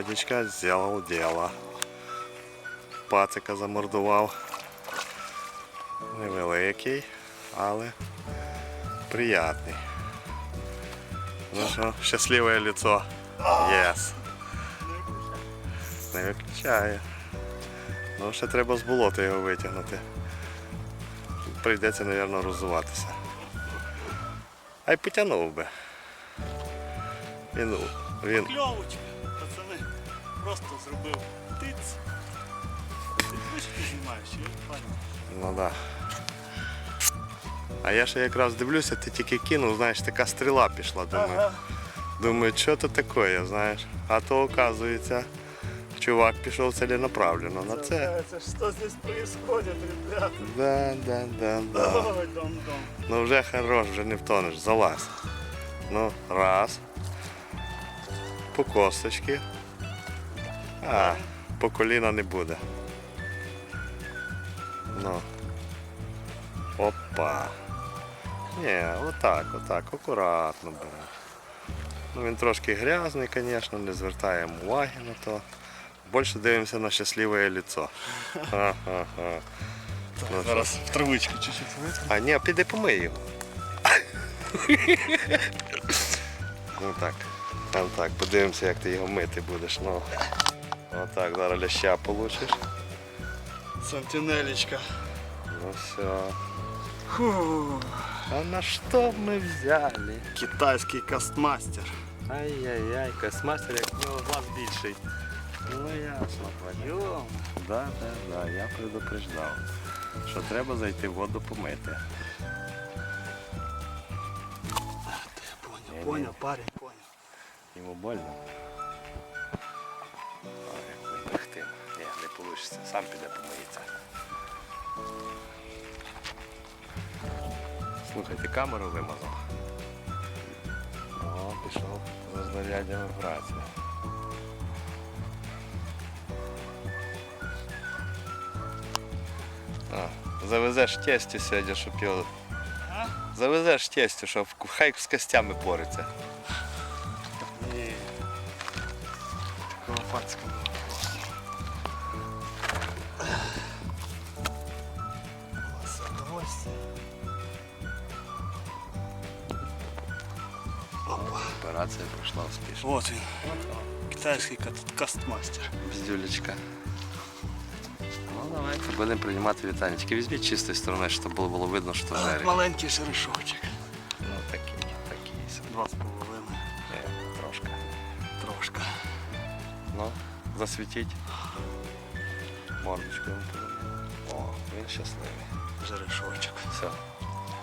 Водичка зробив діло. Пацика замордував. Невеликий, але приятний. Ну що, щасливе лицо. Єс. Не виключає. Ну, ще треба з болота його витягнути. Прийдеться, мабуть, роззуватися. А й потягнув би. Він, він. Просто зробив тиць. Ти вишки знімаєш, я пані. Ну да. А я ще якраз дивлюся, ти тільки кинув, знаєш, така стріла пішла. Думаю, думаю, що це таке, знаєш. А то оказується, чувак пішов ціленаправленно на це. Це що здесь происходит, ребята? Да, да, да, да. Ой, дом-дом. Ну вже хорош, вже не втонеш, залазь. Ну, раз. По косточки. А, по коліна не буде. Ну. Опа. Ні, отак, отак, акуратно бере. Ну він трошки грязний, звісно, не звертаємо уваги на то. Більше дивимося на щасливе лицо. Ха-ха-ха. Ну, Зараз в травичку чуть-чуть витру. а ні, піди помий його. ну так. Там так, подивимося, як ти його мити будеш. Ну. Отак, зараз ляща получиш. Сантинелечка. Ну все. Фу. А на що ми взяли? Китайський кастмастер. Ай-яй-яй, космастер, як в нього глаз більший. Ну ясно. Йо. Да, да, да, я предупреждав, що треба зайти в воду помити. Понял, понял, парень, понял. Йому больно. Вийде. Сам піде помиється. Слухай, ти камеру вимазав. О, пішов за знаряддями в праці. А, завезеш тестю сьогодні, щоб його. А? Завезеш тестю, щоб хай з костями бореться. Ні. Такого пацка Опа. Операція пройшла успішно. Вот він. Китайський кат- кастмастер. Бздюлечка. Ну давайте будемо приймати вітання. Тільки візьміть чистої сторони, щоб було, було видно, що жерех. Маленький шеришочок. Ну такий, такий собі. Два з половиною. Е, Трошки. Трошка. Ну, засвітіть. Мордочку йому подивимо. О, він щасливий. Жерешочок. Все.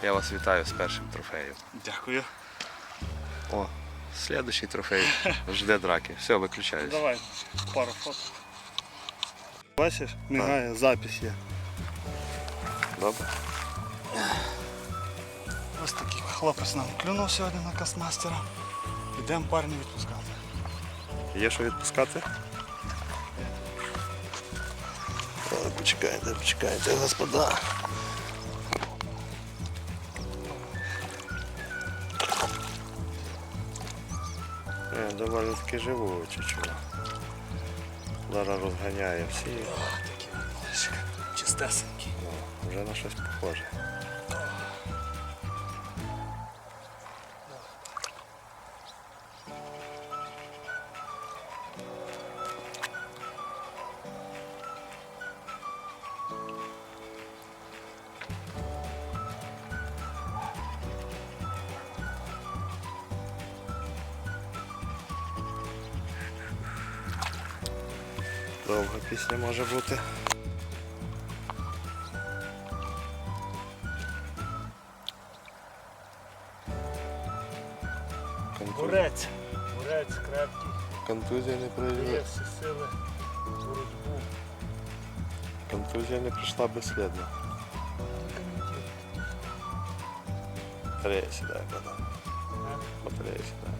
Я вас вітаю з першим трофеєм. Дякую. О, слідущий трофей. Жде драки. Все, виключаюсь. Давай пару фото. Бачиш, мігає, запись є. Добре. Ось такий хлопець нам клюнув сьогодні на кастмастера. Йдемо парня відпускати. Є що відпускати? Ой, Почекайте, почекайте, господа. Е, доволі таки живого чувак. Зараз розганяє всі. Такі малишик. Чистесенькі. О, вже на щось похоже. Довга пісня може бути. Бурець. Бурець крепкий. контузія не Є пройшла. всі сили. Боротьбу. Контузія не прийшла безслідно. Батарея сідає, вода. Батарея сідає.